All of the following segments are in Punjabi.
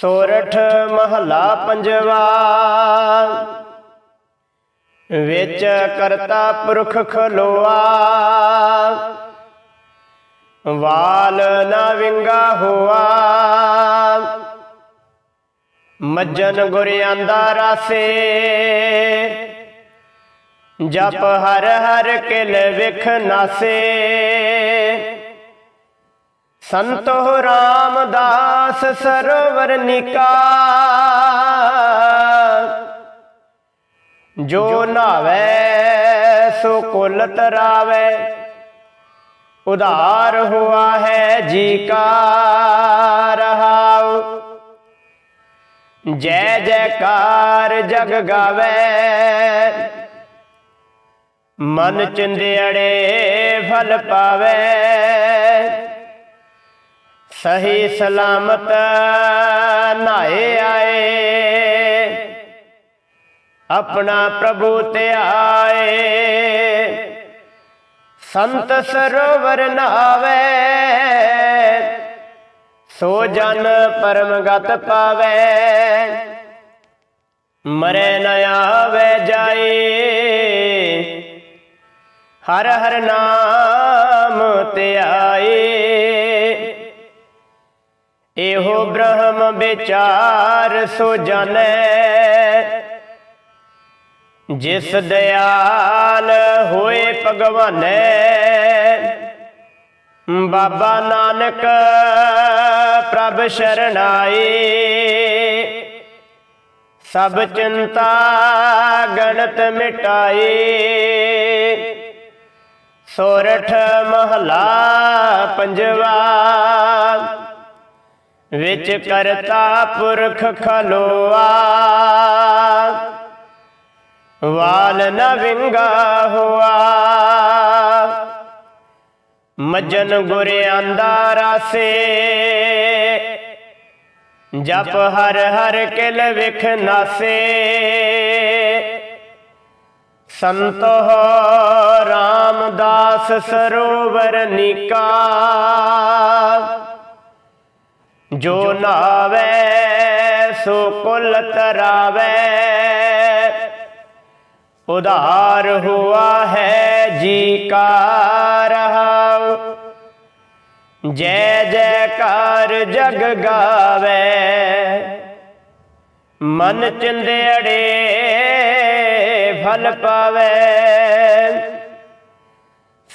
ਸੋਰਠ ਮਹਲਾ ਪੰਜਵਾ। ਵਿੱਚ ਕਰਤਾ ਪੁਰਖ ਖਲੋਆ। ਵਾਲ ਨਾ ਵਿੰਗਾ ਹੋਆ। ਮੱਜਨ ਗੁਰ ਆਂਦਾ ਰਾਸੇ। ਜਪ ਹਰ ਹਰ ਕਿਲ ਵਿਖ ਨਾਸੇ। ਸੰਤੋ ਰਾਮਦਾਸ ਸਰਵਰ ਨਿਕਾ। ਜੋ ਨਾਵੇ, ਸੋ ਕੁਲ ਤਰਾਵੇ ਉਧਾਰ ਹੁਆ ਹੈ ਜੀ ਕਾ ਰਹਾਉ। ਜੈ ਜੈਕਾਰ ਜਗ ਗਾਵੇ। ਮਨ ਚਿੰਦੜੇ ਫਲ ਪਾਵੇ। ਸਹੀ ਸਲਾਮਤ ਨਾਏ ਆਏ। ਆਪਣਾ ਪ੍ਰਭੂ ਧਿਆਏ ਸੰਤ ਸਰੋਵਰ ਨਾਵੇ ਸੋ ਜਨ ਪਰਮ ਗਤ ਪਾਵੇ। ਮਰੇ ਨ ਆਵੇ ਜਾਏ ਹਰ ਹਰ ਨਾਮ ਧਿਆਏ ਇਹੋ ਬ੍ਰਹਮ ਵਿਚਾਰ ਸੋ ਜਾਣੈ। ਜਿਸ ਦਿਆਲ ਹੋਏ ਭਗਵਾਨੈ, ਬਾਬਾ ਨਾਨਕ ਪ੍ਰਭ ਸ਼ਰਣਾਈ। ਸਭ ਚਿੰਤਾ ਗਣਤ ਮਿਟਾਈ। ਸੋਰਠ ਮਹਲਾ ਪੰਜਵਾ। ਵਿੱਚ ਕਰਤਾ ਪੁਰਖ ਖਲੋਆ। ਵਾਲ ਨ ਵਿੰਗਾ ਹੋਆ। ਮਜਨ ਗੁਰ ਆਂਦਾ ਰਾਸੇ। ਜਪ ਹਰ ਹਰ ਕਿਲ ਵਿਖ ਨਾਸੇ। ਸੰਤੋ ਰਾਮਦਾਸ ਸਰੋਵਰ ਨਿਕਾ। ਜੋ ਨਾਵੇ, ਸੋ ਕੁਲ ਤਰਾਵੇ। ਉਧਾਰ ਹੁਆ ਹੈ ਜੀ ਕਾ ਰਹਾਉ। ਜੈ ਜੈਕਾਰ ਜਗ ਗਾਵੇ। ਮਨ ਚਿੰਦੜੇ ਫਲ ਪਾਵੇ।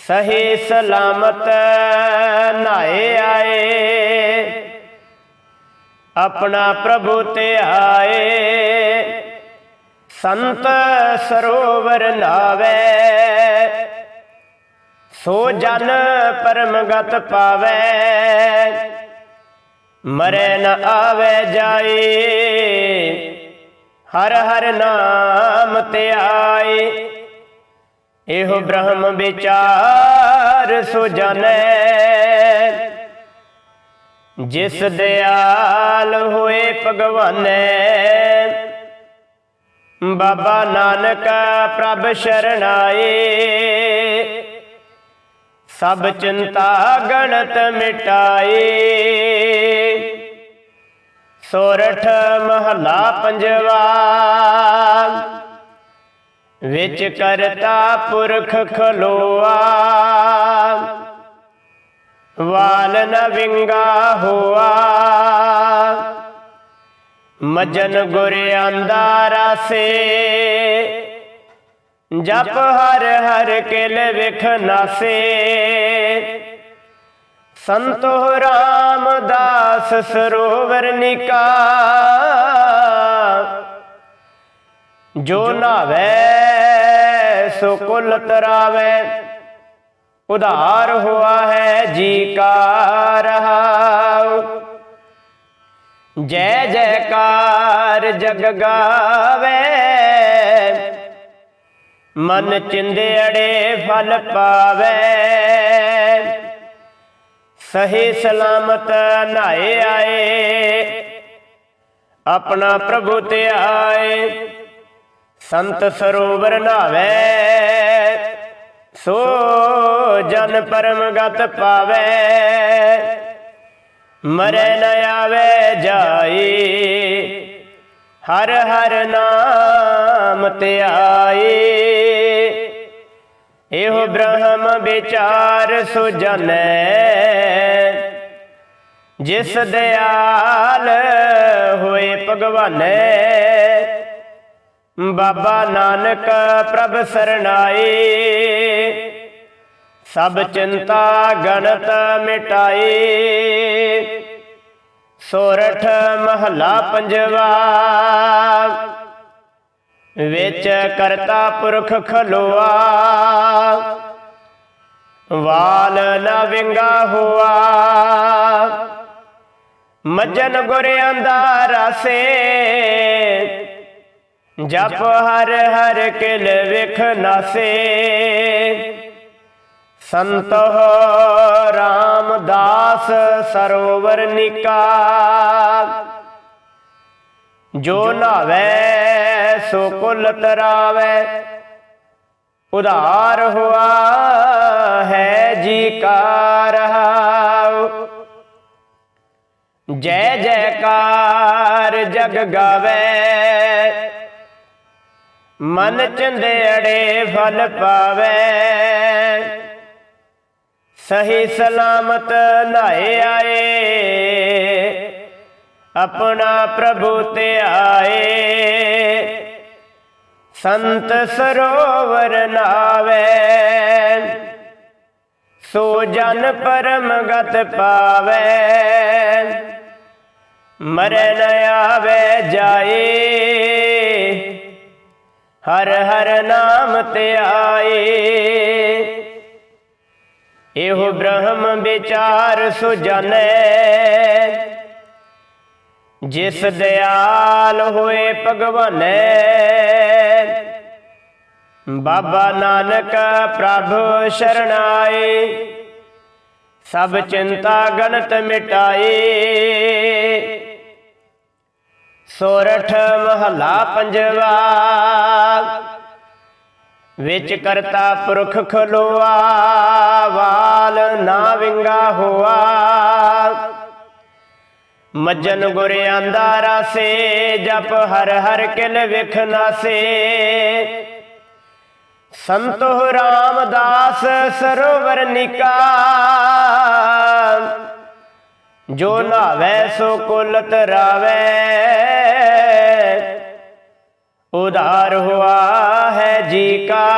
ਸਹੀ ਸਲਾਮਤ ਨਾਏ ਆਏ। ਆਪਣਾ ਪ੍ਰਭੂ ਆਏ। ਸੰਤ ਸਰੋਵਰ ਨਾਵੇ। ਸੋ ਜਨ ਪਰਮ ਗਤ ਪਾਵੇ। ਮਰੇ ਨ ਆਵੇ ਜਾਏ। ਹਰ ਹਰ ਨਾਮ ਤੇ ਆਏ। ਇਹੋ ਬ੍ਰਹਮ ਵਿਚਾਰ ਸੋ ਜਾਣੈ। ਜਿਸ ਦਿਆਲ ਹੋਏ ਭਗਵਾਨੈ। ਬਾਬਾ ਨਾਨਕ ਪ੍ਰਭ ਸ਼ਰਣਾਏ। ਸਭ ਚਿੰਤਾ ਗਣਤ ਮਿਟਾਏ। ਸੋਰਠ ਮਹਲਾ ਪੰਜਵਾ। ਵਿੱਚ ਕਰਤਾ ਪੁਰਖ ਖਲੋਆ। ਵਾਲ ਨ ਵਿੰਗਾ ਹੋਆ। ਮਜਨ ਗੁਰ ਆਂਦਾ ਰਾਸੇ। ਜਪ ਹਰ ਹਰ ਕਿਲ ਵਿਖ ਨਾਸੇ। ਸੰਤੋ ਰਾਮਦਾਸ ਸਰੋਵਰ ਨਿਕਾ। ਜੋ ਨਾਵੇ ਸੋ ਕੁਲ ਤਰਾਵੇ। ਉਧਾਰ ਹੋਆ ਹੈ ਜੀ ਕਾ ਰਹਾਉ। ਜੈ ਜੈਕਾਰ ਜਗ ਗਾਵੇ। ਮਨ ਚਿੰਦੜੇ ਫਲ ਪਾਵੇ। ਸਹੀ ਸਲਾਮਤ ਨਾਏ ਆਏ। ਆਪਣਾ ਪ੍ਰਭੂ ਤੇ ਆਏ। ਸੰਤ ਸਰੋਵਰ ਨਾਵੇ। ਸੋ ਜਨ ਪਰਮ ਗਤ ਪਾਵੇ। ਮਰੇ ਨ ਆਵੇ ਜਾਈ। ਹਰ ਹਰ ਨਾਮ ਧਿਆਏ ਇਹੋ ਬ੍ਰਹਮ ਵਿਚਾਰ ਸੁਜਨੈ ਜਿਸ ਦਿਆਲ ਹੋਏ ਭਗਵਾਨੈ। ਬਾਬਾ ਨਾਨਕ ਪ੍ਰਭ ਸਰਣਾਏ। ਸਭ ਚਿੰਤਾ ਗਣਤ ਮਿਟਾਏ। ਸੋਰਠ ਮਹਲਾ ਪੰਜਵਾ। ਵਿੱਚ ਕਰਤਾ ਪੁਰਖ ਖਲੋਆ। ਵਾਲ ਨਾ ਵਿੰਗਾ ਹੋਆ। ਮਜਨ ਗੁਰ ਅੰਦਾਰਾ ਸੇ ਜਪ ਹਰ ਹਰ ਕਿਲ ਵਿਖ ਨਾਸੇ। ਸੰਤੋ ਰਾਮਦਾਸ ਸਰੋਵਰ ਨਿਕਾ। ਜੋ ਨਾਵੇ ਸੋ ਕੁਲ ਤਰਾਵੇ। ਉਧਾਰ ਹੁਆ ਹੈ ਜੀ ਕਾ ਰਹਾਉ ਜੈ ਜੈਕਾਰ ਜਗ ਗਾਵੇ। ਮਨ ਚੰਦੇੜੇ ਫਲ ਪਾਵੇ। ਸਹੀ ਸਲਾਮਤ ਲਾਏ ਆਏ। ਆਪਣਾ ਪ੍ਰਭੂ ਤੇ ਆਏ। ਸੰਤ ਸਰੋਵਰ ਨਾਵੇ। ਸੋ ਜਨ ਪਰਮ ਗਤ ਪਾਵੇ। ਮਰੇ ਆਵੇ ਜਾਏ। ਹਰ ਹਰ ਨਾਮ ਤੇ ਆਏ। ਇਹੋ ਬ੍ਰਹਮ ਵਿਚਾਰ ਸੁਜਨੈ ਜਿਸ ਦਿਆਲ ਹੋਏ ਭਗਵਾਨੈ। ਬਾਬਾ ਨਾਨਕ ਪ੍ਰਭ ਸ਼ਰਣਾਏ ਸਭ ਚਿੰਤਾ ਗਣਤ ਮਿਟਾਏ। ਸੋਰਠ ਮਹਲਾ ਪੰਜਵਾ। ਵਿੱਚ ਕਰਤਾ ਪੁਰਖ ਖਲੋਆ, ਵਾਲ ਨਾ ਵਿੰਗਾ ਹੋਆ। ਮੱਜਨ ਗੁਰ ਆਂਦਾ ਸੇ ਜਪ ਹਰ ਹਰ ਕਿਲ ਵਿਖ ਨਾਸੇ। ਸੰਤੋ ਰਾਮਦਾਸ ਸਰੋਵਰ ਨਿਕਾ। ਜੋ ਨਾਵੇ ਸੋ ਕੁਲ ਤਰਾਵੇ ਉਧਾਰ ਹੁਆ ਹੈ ਜੀ ਕਾ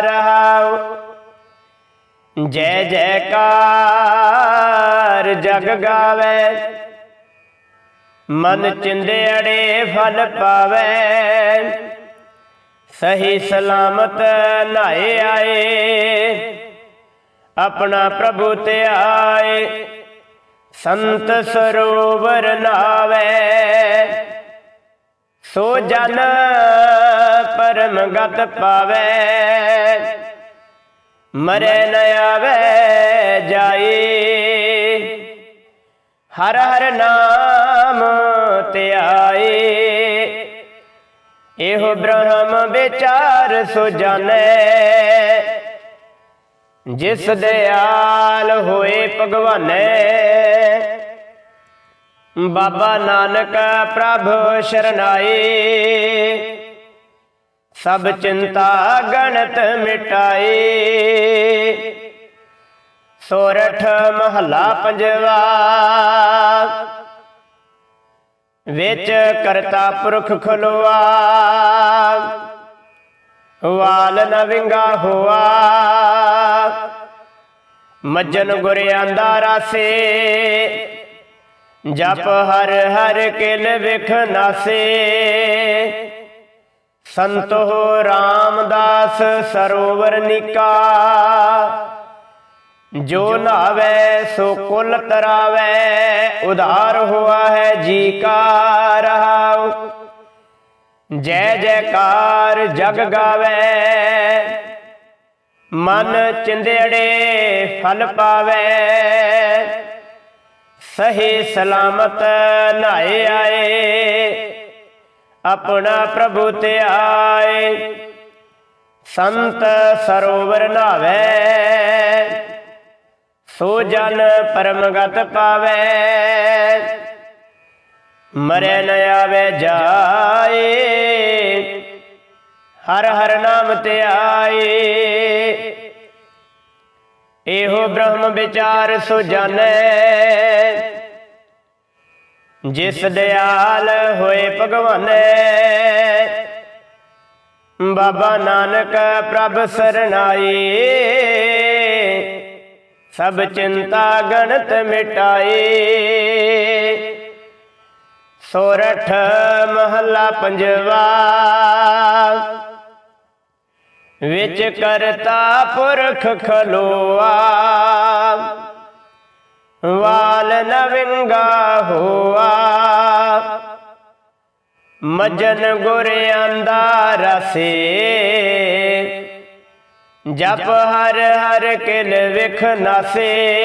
ਰਹਾਉ। ਜੈ ਜੈਕਾਰ ਜਗ ਗਾਵੇ। ਮਨ ਚਿੰਦੇੜੇ ਫਲ ਪਾਵੇ। ਸਹੀ ਸਲਾਮਤ ਨਾਏ ਆਏ। ਆਪਣਾ ਪ੍ਰਭੂ ਤੇ ਆਏ। ਸੰਤ ਸਰੋਵਰ ਨਾਵੇ। ਸੋ ਜਨ ਪਰਮ ਗਤ ਪਾਵੇ। ਮਰੇ ਨ ਆਵੇ ਜਾਏ ਹਰ ਹਰ ਨਾਮ ਧਿਆਏ ਇਹੋ ਬ੍ਰਹਮ ਵਿਚਾਰ ਸੋ ਸੁਜਾਨੈ ਜਿਸ ਦਿਆਲ ਹੋਏ ਭਗਵਾਨੈ, ਬਾਬਾ ਨਾਨਕ ਪ੍ਰਭ ਸ਼ਰਨਾਏ ਸਭ ਚਿੰਤਾ ਗਣਤ ਮਿਟਾਏ ਸੋਰਠ ਮਹਲਾ ਪੰਜਵਾ, ਵਿੱਚ ਕਰਤਾ ਪੁਰਖ ਖਲੋਆ। ਵਾਲ ਨ ਵਿੰਗਾ ਹੋਆ। ਮੱਜਨ ਗੁਰ ਆਂਦਾ ਰਾਸੇ। ਜਪ ਹਰ ਹਰ ਕਿਲ ਵਿਖ ਨਾਸੇ। ਸੰਤੋ ਰਾਮਦਾਸ ਸਰੋਵਰ ਨਿਕਾ। ਜੋ ਨਾਵੇ ਸੋ ਕੁਲ ਤਰਾਵੇ, ਉਧਾਰ ਹੁਆ ਹੈ ਜੀ ਕਾ ਰਹਾਉ। ਜੈ ਜੈਕਾਰ ਜਗ ਗਾਵੇ। ਮਨ ਚਿੰਦੜੇ ਫਲ ਪਾਵੇ। ਸਹੀ ਸਲਾਮਤ ਨਾਏ ਆਏ। ਆਪਣਾ ਪ੍ਰਭੂ ਤੇ ਆਏ। ਸੰਤ ਸਰੋਵਰ ਨਾਵੇ ਸੋ ਜਨ ਪਰਮਗਤ ਪਾਵੇ। ਮਰੇ ਨ ਆਵੇ ਜਾਏ। ਹਰ ਹਰ ਨਾਮ ਤੇ ਆਏ। ਇਹੋ ਬ੍ਰਹਮ ਵਿਚਾਰ ਸੁਜਾਨੈ ਜਿਸ ਦਿਆਲ ਹੋਏ ਭਗਵਾਨੈ। ਬਾਬਾ ਨਾਨਕ ਪ੍ਰਭ ਸਰਣਾਈ ਸਭ ਚਿੰਤਾ ਗਣਤ ਮਿਟਾਈ ਸੋਰਠ ਮਹੱਲਾ ਪੰਜਵਾ। ਵਿੱਚ ਕਰਤਾ ਪੁਰਖ ਖਲੋਆ। ਵਾਲ ਨਵਿੰਗਾ ਹੋਆ। ਮਜਨ ਗੁਰ ਆਂਦਾ ਰਸੇ। ਜਪ ਹਰ ਹਰ ਕਿਲ ਵਿਖ ਨਾਸੇ।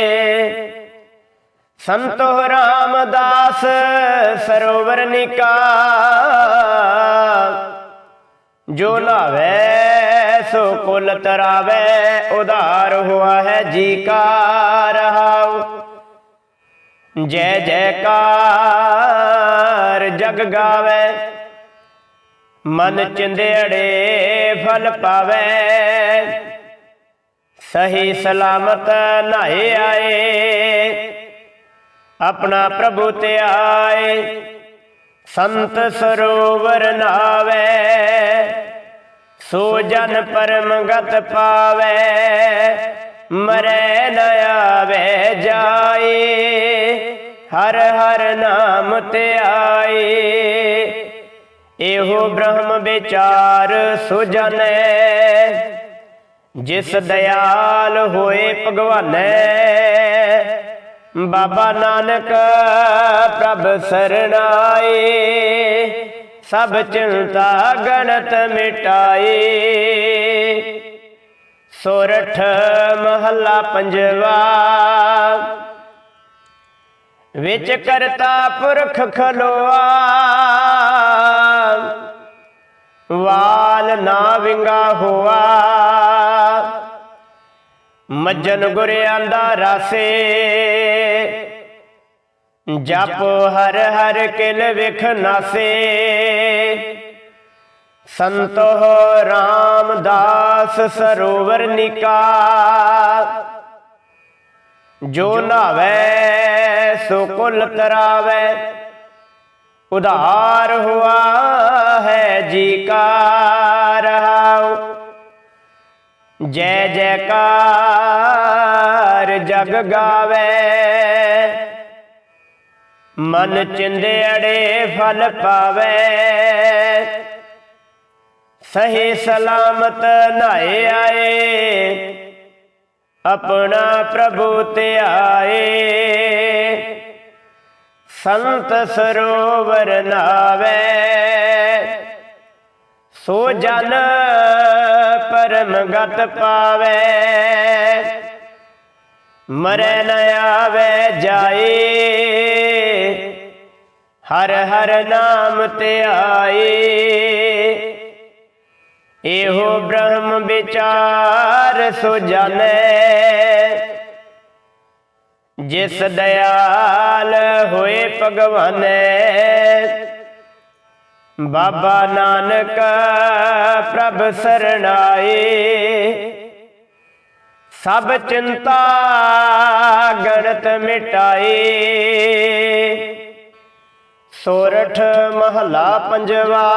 ਸੰਤੋ ਰਾਮਦਾਸ, ਸਰੋਵਰ ਨਿਕਾ ਜੋ ਨਾਵੇ ਸੋ ਕੁਲ ਤਰਾਵੇ, ਉਧਾਰ ਹੁਆ ਹੈ ਜੀ ਕਾ ਰਹਾਉ। ਜੈ ਜੈਕਾਰ ਜਗ ਗਾਵੇ। ਮਨ ਚਿੰਦੜੇ ਫਲ ਪਾਵੇ। ਸਹੀ ਸਲਾਮਤ ਨਾਏ ਆਏ ਆਪਣਾ ਪ੍ਰਭੂ ਤੇ ਆਏ ਸੰਤ ਸਰੋਵਰ ਨਾਵੇ ਸੋ ਜਨ ਪਰਮ ਗਤ ਪਾਵੇ, ਮਰੈ ਨ ਆਵੇ ਜਾਏ। ਹਰ ਹਰ ਨਾਮ ਤੇ ਆਏ। ਇਹੋ ਬ੍ਰਹਮ ਵਿਚਾਰ ਸੁਜਨੈ ਜਿਸ ਦਿਆਲ ਹੋਏ ਭਗਵਾਨੈ ਬਾਬਾ ਨਾਨਕ ਪ੍ਰਭ ਸਰਣਾਏ, ਸਭ ਚਿੰਤਾ ਗਣਤ ਮਿਟਾਏ। ਸੋਰਠ ਮਹੱਲਾ ਪੰਜਵਾ, ਵਿੱਚ ਕਰਤਾ ਪੁਰਖ ਖਲੋਆ। ਵਾਲ ਨਾ ਵਿੰਗਾ ਹੋਆ। ਮੱਜਨ ਗੁਰ ਆਂਦਾ ਰਾਸੇ। ਜਪ ਹਰ ਹਰ ਕਿਲ ਵਿਖ ਨਾਸੇ। ਸੰਤੋ ਰਾਮਦਾਸ ਸਰੋਵਰ ਨਿਕਾ। ਜੋ ਨਾਵੇ, ਸੋ ਕੁਲ ਤਰਾਵੇ। ਉਧਾਰ ਹੁਆ ਹੈ ਜੀ ਕਾ। ਜੈ ਜੈਕਾਰ ਜਗ ਗਾਵੇ। ਮਨ ਅੜੇ ਫਲ ਪਾਵੇ। ਸਹੀ ਸਲਾਮਤ ਨਾਏ ਆਏ। ਆਪਣਾ ਪ੍ਰਭੂ ਤੇ ਆਏ ਸੰਤ ਸਰੋਵਰ ਨਾਵੇ। ਸੋ ਜਨ ਪਰਮ ਗਤ ਪਾਵੇ। ਮਰੈ ਨ ਆਵੇ ਜਾਏ ਹਰ ਹਰ ਨਾਮ ਤੇ ਆਏ ਇਹੋ ਬ੍ਰਹਮ ਵਿਚਾਰ ਸੁਜਾਨੈ ਜਿਸ ਦਿਆਲ ਹੋਏ ਭਗਵਾਨੈ। ਬਾਬਾ ਨਾਨਕ ਪ੍ਰਭ ਸਰਣਾਏ। ਸਭ ਚਿੰਤਾ ਗਣਤ ਮਿਟਾਏ। ਸੋਰਠ ਮਹਲਾ ਪੰਜਵਾ।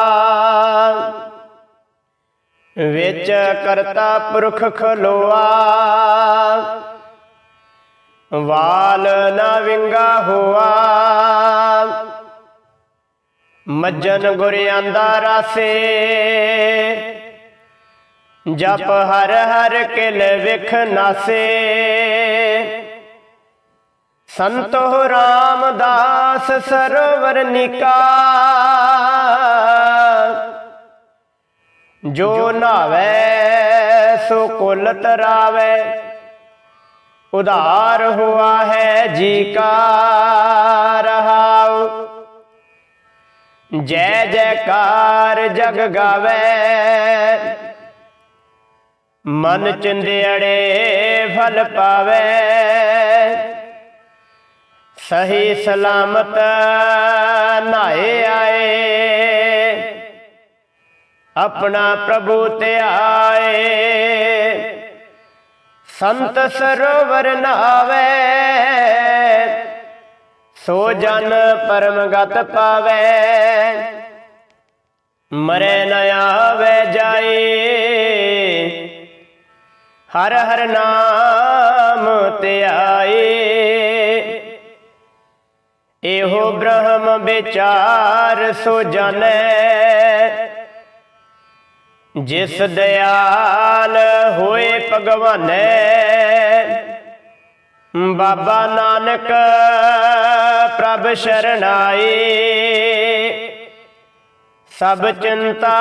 ਵਿੱਚ ਕਰਤਾ ਪੁਰਖ ਖਲੋਆ। ਵਾਲ ਨਾ ਵਿੰਗਾ ਹੋਆ। ਮੱਜਨ ਗੁਰ ਆਂਦਾ ਰਾਸੇ। ਜਪ ਹਰ ਹਰ ਕਿਲ ਵਿਖ ਨਾਸੇ। ਸੰਤੋ ਰਾਮਦਾਸ ਸਰਵਰ ਨਿਕਾ। ਜੋ ਨਾਵੇ, ਸੋ ਕੁਲ ਤਰਾਵੇ ਉਧਾਰ ਹੁਆ ਹੈ ਜੀ ਕਾ ਰਹਾਉ। ਜੈ ਜੈਕਾਰ ਜਗ ਗਾਵੇ। ਮਨ ਚਿੰਦੜੇ ਫਲ ਪਾਵੇ। ਸਹੀ ਸਲਾਮਤ ਨਾਏ ਆਏ। ਆਪਣਾ ਪ੍ਰਭੂ ਤੇ ਆਏ। ਸੰਤ ਸਰੋਵਰ ਨਾਵੇ। ਸੋ ਜਨ ਪਰਮ ਗਤ ਪਾਵੇ। ਮਰੇ ਨ ਆਵੇ ਜਾਏ। ਹਰ ਹਰ ਨਾਮ ਧਿਆਏ ਇਹੋ ਬ੍ਰਹਮ ਵਿਚਾਰ ਸੋ ਜਾਣੈ ਜਿਸ ਦਿਆਲ ਹੋਏ ਭਗਵਾਨੈ। ਬਾਬਾ ਨਾਨਕ ਪ੍ਰਭ ਸ਼ਰਨਾਈ ਸਭ ਚਿੰਤਾ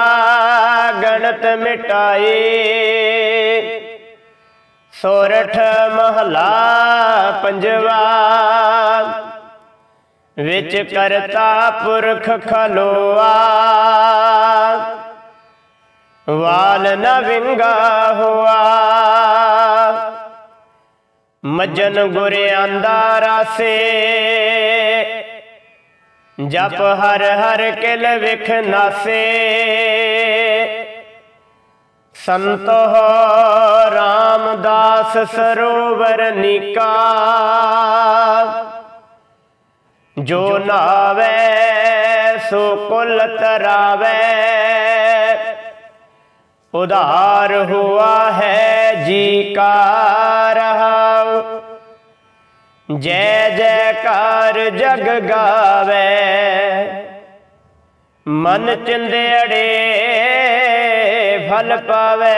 ਗਣਤ ਮਿਟਾਈ। ਸੋਰਠ ਮਹਲਾ ਪੰਜਵਾ। ਵਿੱਚ ਕਰਤਾ ਪੁਰਖ ਖਲੋਆ। ਵਾਲ ਨਵਿੰਗਾ ਵਿੰਗਾ ਹੋਆ। ਮਜਨ ਗੁਰ ਆਂਦਾ ਰਾਸੇ। ਜਪ ਹਰ ਹਰ ਕਿਲ ਵਿਖ ਨਾਸੇ। ਸੰਤੋ ਰਾਮਦਾਸ ਸਰੋਵਰ ਨਿਕਾ। ਜੋ ਨਾਵੇ, ਸੋ ਕੁਲ ਤਰਾਵੇ। ਉਧਾਰ ਹੁਆ ਹੈ ਜੀ ਕਾ ਰਹਾਉ ਜੈ ਜੈਕਾਰ ਜਗ ਗਾਵੇ। ਮਨ ਚਿੰਦੜੇ ਫਲ ਪਾਵੇ।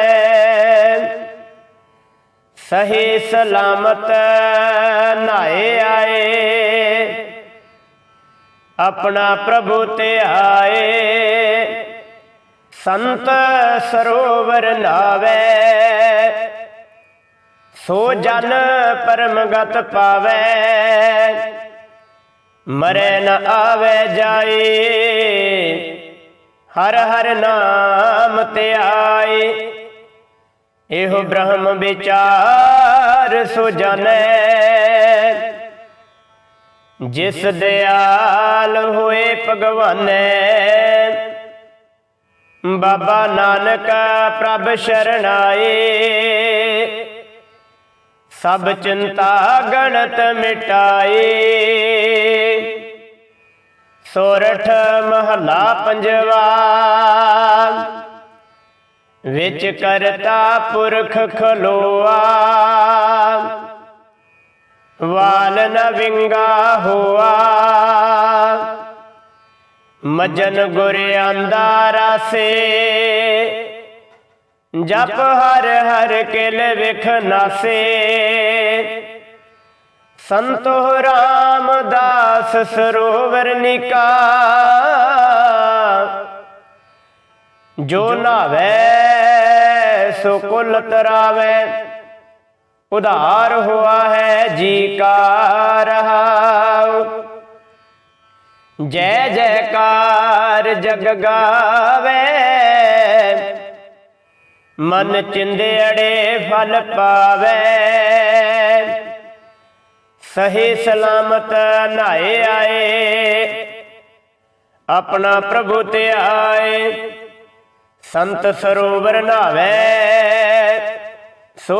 ਸਹੀ ਸਲਾਮਤ ਨਾਏ ਆਏ। ਆਪਣਾ ਪ੍ਰਭੂ ਤੇ ਆਏ। ਸੰਤ ਸਰੋਵਰ ਨਾਵੇ। ਸੋ ਜਨ ਪਰਮ ਗਤ ਪਾਵੇ। ਮਰੇ ਨ ਆਵੇ ਜਾਏ। ਹਰ ਹਰ ਨਾਮ ਧਿਆਏ ਇਹੋ ਬ੍ਰਹਮ ਵਿਚਾਰ ਸੋ ਜਾਣੈ ਜਿਸ ਦਿਆਲ ਹੋਏ ਭਗਵਾਨੈ। ਬਾਬਾ ਨਾਨਕ ਪ੍ਰਭ ਸ਼ਰਣਾਏ ਸਭ ਚਿੰਤਾ ਗਣਤ ਮਿਟਾਏ ਸੋਰਠ ਮਹਲਾ ਪੰਜਵਾ। ਵਿੱਚ ਕਰਤਾ ਪੁਰਖ ਖਲੋਆ। ਵਾਲ ਨ ਵਿੰਗਾ ਹੋਆ। ਮਜਨ ਗੁਰ ਆਂਦਾ ਰਾਸੇ। ਜਪ ਹਰ ਹਰ ਕਿਲ ਵਿਖ ਨਾਸੇ। ਸੰਤੋ ਰਾਮਦਾਸ ਸਰੋਵਰ ਨਿਕਾ। ਜੋ ਨਾਵੇ ਸੋ ਕੁਲ ਤਰਾਵੇ। ਉਧਾਰ ਹੁਆ ਹੈ ਜੀ ਕਾ ਰਹਾਉ। ਜੈ ਜੈਕਾਰ ਜਗ ਗਾਵੇ। ਮਨ ਚਿੰਦੇ ਅੜੇ ਫਲ ਪਾਵੇ। ਸਹੀ ਸਲਾਮਤ ਨਾਏ ਆਏ, ਆਪਣਾ ਪ੍ਰਭੂ ਤੇ ਆਏ। ਸੰਤ ਸਰੋਵਰ ਨਾਵੇ, ਸੋ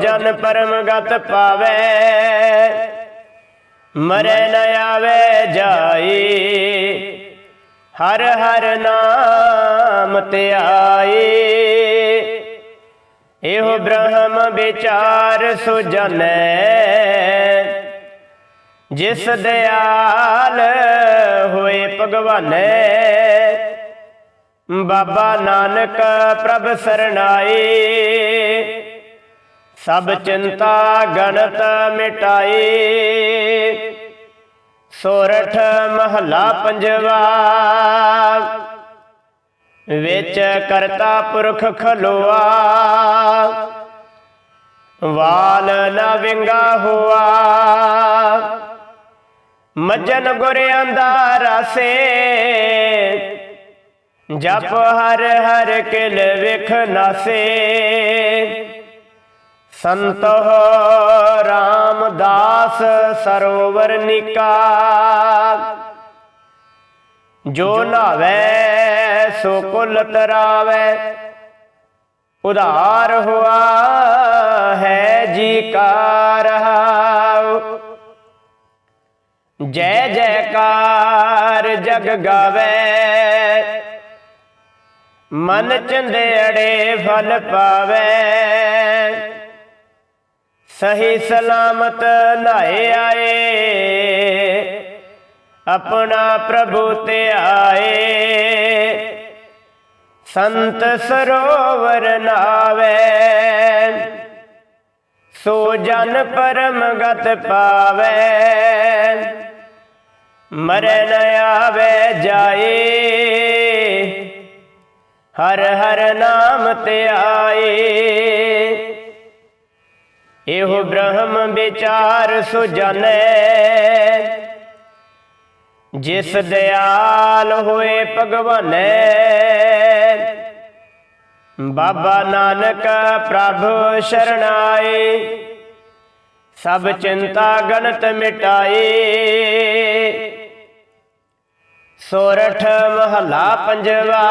ਜਨ ਪਰਮ ਗਤ ਪਾਵੇ। ਮਰੇ ਨ ਆਵੇ ਜਾਈ, ਹਰ ਹਰ ਨਾਮ ਧਿਆਈ ਇਹੋ ਬ੍ਰਹਮ ਵਿਚਾਰ ਸੁਜਨੈ ਜਿਸ ਦਿਆਲ ਹੋਏ ਭਗਵਾਨੈ। ਬਾਬਾ ਨਾਨਕ ਪ੍ਰਭ ਸਰਣਾਈ ਸਭ ਚਿੰਤਾ ਗਣਤ ਮਿਟਾਈ ਸੋਰਠ ਮਹਲਾ ਪੰਜਵਾ। ਵਿੱਚ ਕਰਤਾ ਪੁਰਖ ਖਲੋਆ। ਵਾਲ ਨਾ ਵਿੰਗਾ ਹੋਆ। ਮਜਨ ਗੁਰ ਅੰਦਾਰਾ ਰਸੇ ਜਪ ਹਰ ਹਰ ਕਿਲ ਵਿਖ ਨਾਸੇ। ਸੰਤੋ ਰਾਮਦਾਸ ਸਰੋਵਰ ਨਿਕਾ। ਜੋ ਨਾਵੇ ਸੋ ਕੁਲ ਤਰਾਵੇ। ਉਧਾਰ ਹੁਆ ਹੈ ਜੀ ਕਾ ਰਹਾਉ। ਜੈ ਜੈਕਾਰ ਜਗ ਗਾਵੇ। ਮਨ ਚੰਦੇੜੇ ਫਲ ਪਾਵੇ। ਸਹੀ ਸਲਾਮਤ ਨਾਏ ਆਏ। ਆਪਣਾ ਪ੍ਰਭੂ ਤੇ ਆਏ। ਸੰਤ ਸਰੋਵਰ ਨਾਵੇ। ਸੋ ਜਨ ਪਰਮ ਗਤ ਪਾਵੇ। ਮਰੇ ਆਵੇ ਜਾਏ। ਹਰ ਹਰ ਨਾਮ ਤੇ ਆਏ। ਇਹੋ ਬ੍ਰਹਮ ਵਿਚਾਰ ਸੁਜਨੇ ਜਿਸ ਦਿਆਲ ਹੋਏ ਭਗਵਾਨੇ। ਬਾਬਾ ਨਾਨਕ ਪ੍ਰਭ ਸ਼ਰਣਾਏ ਸਭ ਚਿੰਤਾ ਗਣਤ ਮਿਟਾਏ ਸੋਰਠ ਮਹਲਾ ਪੰਜਵਾ,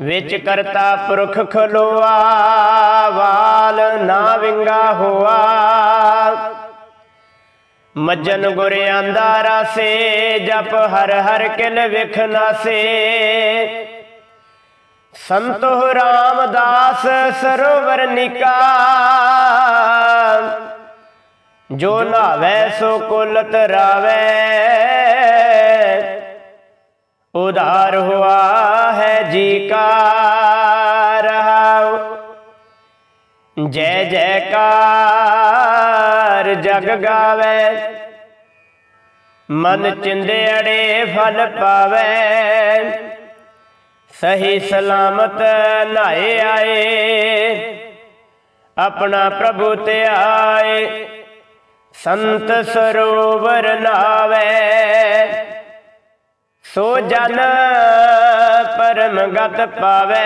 ਵਿੱਚ ਕਰਤਾ ਪੁਰਖ ਖਲੋਆ, ਵਾਲ ਨਾ ਵਿੰਗਾ ਹੋਆ। ਮੱਜਨ ਗੁਰ ਆਂਦਾ ਰਾਸੇ, ਜਪ ਹਰ ਹਰ ਕਿਲ ਵਿਖ ਨਾਸੇ। ਸੰਤੋ ਰਾਮਦਾਸ ਸਰੋਵਰ ਨਿਕਾ ਜੋ ਨਾਵੇ ਸੋ ਕੁਲ ਤਰਾਵੇ ਉਧਾਰ ਹੁਆ ਹੈ ਜੀ ਕਾ ਰਹਾਉ। ਜੈ ਜੈਕਾਰ ਜਗ ਗਾਵੇ, ਮਨ ਚਿੰਦੇੜੇ ਫਲ ਪਾਵੇ। ਸਹੀ ਸਲਾਮਤ ਨਾਏ ਆਏ, ਆਪਣਾ ਪ੍ਰਭੂ ਤੇ ਆਏ, ਸੰਤ ਸਰੋਵਰ ਨਾਵੇ। ਸੋ ਜਨ ਪਰਮ ਗਤ ਪਾਵੇ,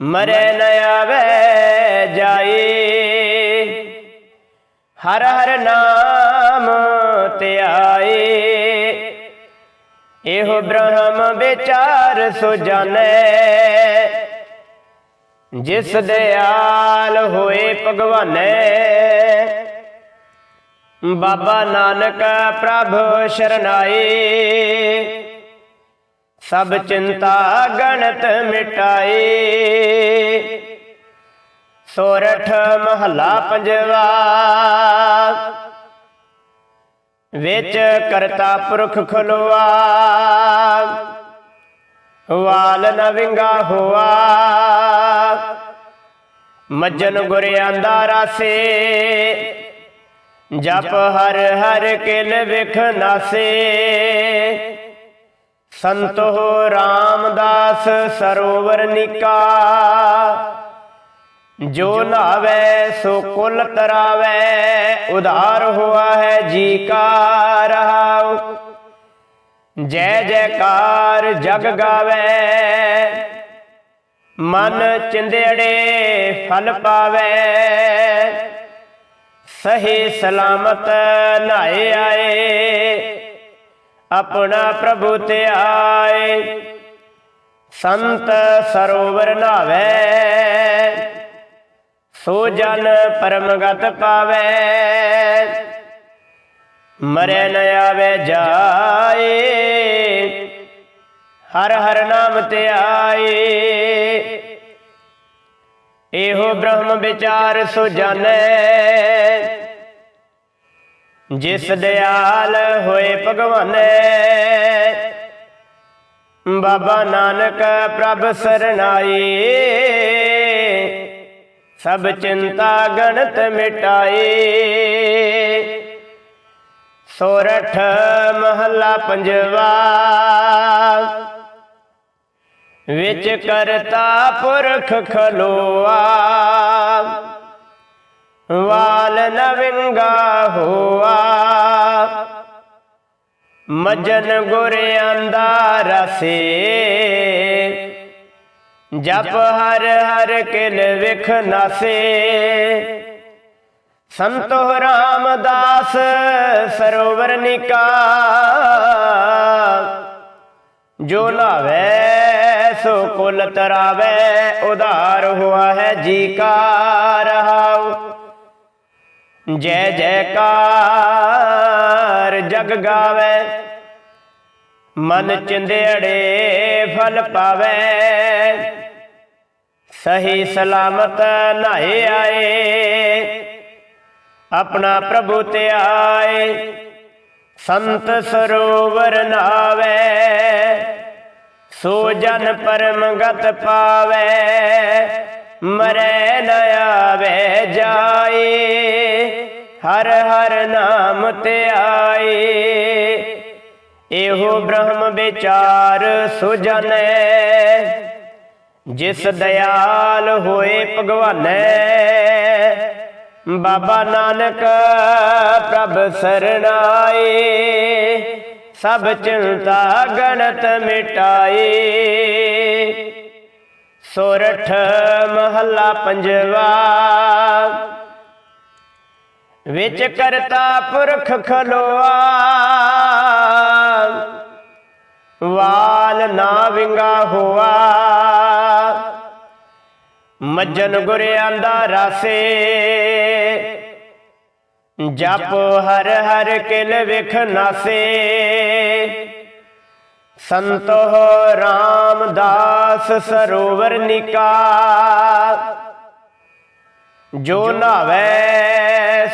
ਮਰੇ ਨ ਆਵੇ ਜਾਏ ਹਰ ਹਰ ਨਾਮ ਤੇ ਆਏ ਇਹੋ ਬ੍ਰਹਮ ਵਿਚਾਰ ਸੋ ਜਾਣੈ। ਜਿਸ ਦਿਆਲ ਹੋਏ ਭਗਵਾਨੈ। ਬਾਬਾ ਨਾਨਕ ਪ੍ਰਭ ਸ਼ਰਨਾਏ। ਸਭ ਚਿੰਤਾ ਗਣਤ ਮਿਟਾਏ। ਸੋਰਠ ਮਹਲਾ ਪੰਜਵਾ। ਵਿੱਚ ਕਰਤਾ ਪੁਰਖ ਖਲੋਆ। ਵਾਲ ਨ ਵਿੰਗਾ ਹੋਆ। ਮੱਜਨ ਗੁਰ ਆਂਦਾ ਰਾਸੇ। ਜਪ ਹਰ ਹਰ ਕਿਲ ਵਿਖ ਨਾਸੇ। ਸੰਤੋ ਰਾਮਦਾਸ ਸਰੋਵਰ ਨਿਕਾ। ਜੋ ਨਾਵੇ, ਸੋ ਕੁਲ ਤਰਾਵੇ, ਉਧਾਰ ਹੁਆ ਹੈ ਜੀ ਕਾ ਰਹਾਉ। ਜੈ ਜੈਕਾਰ ਜਗ ਗਾਵੇ, ਮਨ ਚਿੰਦੇੜੇ ਫਲ ਪਾਵੇ। ਸਹੀ ਸਲਾਮਤ ਨਾਏ ਆਏ, ਆਪਣਾ ਪ੍ਰਭੂ ਤੇ ਆਏ। ਸੰਤ ਸਰੋਵਰ ਨਾਵੇ ਸੋ ਜਨ ਪਰਮਗਤ ਪਾਵੇ ਮਰੇ ਨ ਆਵੇ ਜਾਏ। ਹਰ ਹਰ ਨਾਮ ਤੇ ਆਏ। ਇਹੋ ਬ੍ਰਹਮ ਵਿਚਾਰ ਸੋ ਜਾਣੈ ਜਿਸ ਦਿਆਲ ਹੋਏ ਭਗਵਾਨੈ ਬਾਬਾ ਨਾਨਕ ਪ੍ਰਭ ਸਰਨਾਈ ਸਭ ਚਿੰਤਾ ਗਣਤ ਮਿਟਾਏ। ਸੋਰਠ ਮਹੱਲਾ ਪੰਜਵਾ। ਵਿੱਚ ਕਰਤਾ ਪੁਰਖ ਖਲੋਆ। ਵਾਲ ਨ ਵਿੰਗਾ ਹੋਆ। ਮਜਨ ਗੁਰ ਆਂਦਾ ਰਸੇ। ਜਪ ਹਰ ਹਰ ਕਿਲ ਵਿਖ ਨਾਸੇ। ਸੰਤੋ ਰਾਮਦਾਸ ਸਰੋਵਰ ਨਿਕਾ। ਜੋ ਨਾਵੇ ਸੋ ਕੁਲ ਤਰਾਵੇ, ਉਧਾਰ ਹੁਆ ਹੈ ਜੀ ਕਾ ਰਹਾਉ। ਜੈ ਜੈਕਾਰ ਜਗ ਗਾਵੇ। ਮਨ ਚਿੰਦੜੇ ਫਲ ਪਾਵੇ। ਸਹੀ ਸਲਾਮਤ ਨਾਏ ਆਏ, ਆਪਣਾ ਪ੍ਰਭੂ ਤੇ ਆਏ, ਸੰਤ ਸਰੋਵਰ ਨਾਵੇ ਸੋ ਜਨ ਪਰਮ ਗਤ ਪਾਵੇ, ਮਰੈ ਨ ਆਵੇ ਜਾਏ, ਹਰ ਹਰ ਨਾਮ ਤੇ ਆਏ। ਇਹੋ ਬ੍ਰਹਮ ਵਿਚਾਰ ਸੁਜਨੈ ਜਿਸ ਦਿਆਲ ਹੋਏ ਭਗਵਾਨੈ, ਬਾਬਾ ਨਾਨਕ ਪ੍ਰਭ ਸਰਣਾਏ, ਸਭ ਚਿੰਤਾ ਗਣਤ ਮਿਟਾਏ। ਸੋਰਠ ਮਹੱਲਾ ਪੰਜਵਾ, ਵਿੱਚ ਕਰਤਾ ਪੁਰਖ ਖਲੋਆ। ਵਾਲ ਨਾ ਵਿੰਗਾ ਹੋਆ। ਮੱਜਨ ਗੁਰ ਆਂਦਾ ਰਾਸੇ। ਜਪ ਹਰ ਹਰ ਕਿਲ ਵਿਖ ਨਾਸੇ। ਸੰਤੋ ਰਾਮਦਾਸ ਸਰੋਵਰ ਨਿਕਾ। ਜੋ ਨਾਵੇ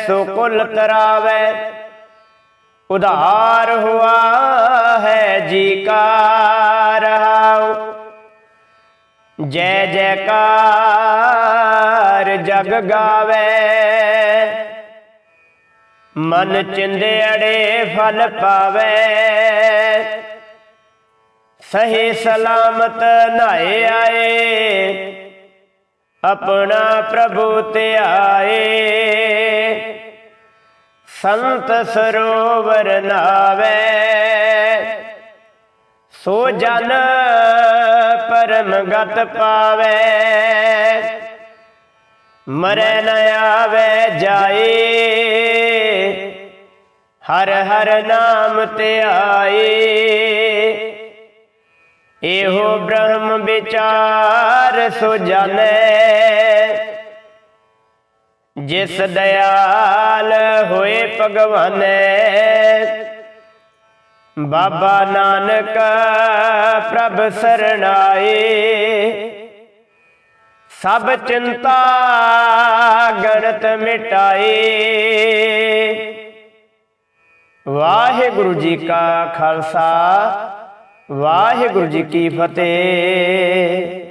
ਸੋ ਕੁਲ ਤਰਾਵੇ। ਉਧਾਰ ਹੁਆ ਹੈ ਜੀ ਕਾ। ਜੈ ਜੈਕਾਰ ਜਗ ਗਾਵੇ। ਮਨ ਚਿੰਦੜੇ ਫਲ ਪਾਵੇ। ਸਹੀ ਸਲਾਮਤ ਨਾਏ। ਆਏ। ਆਪਣਾ ਪ੍ਰਭੂ ਤੇ ਆਏ। ਸੰਤ ਸਰੋਵਰ ਨਾਵੇ। ਸੋ ਜਨ ਪਰਮ ਗਤ ਪਾਵੇ। ਮਰੈ ਨ ਆਵੇ ਜਾਏ। ਹਰ ਹਰ ਨਾਮ ਤੇ ਆਏ। ਇਹੋ ਬ੍ਰਹਮ ਵਿਚਾਰ ਸੁਜਾਨੈ ਜਿਸ ਦਇਆਲ ਹੋਏ ਭਗਵਾਨੈ ਬਾਬਾ ਨਾਨਕ ਪ੍ਰਭ ਸਰਣਾਏ। ਸਭ ਚਿੰਤਾ ਗਣਤ ਮਿਟਾਏ। ਵਾਹਿਗੁਰੂ ਜੀ ਕਾ ਖਾਲਸਾ, ਵਾਹਿਗੁਰੂ ਜੀ ਕੀ ਫਤਿਹ।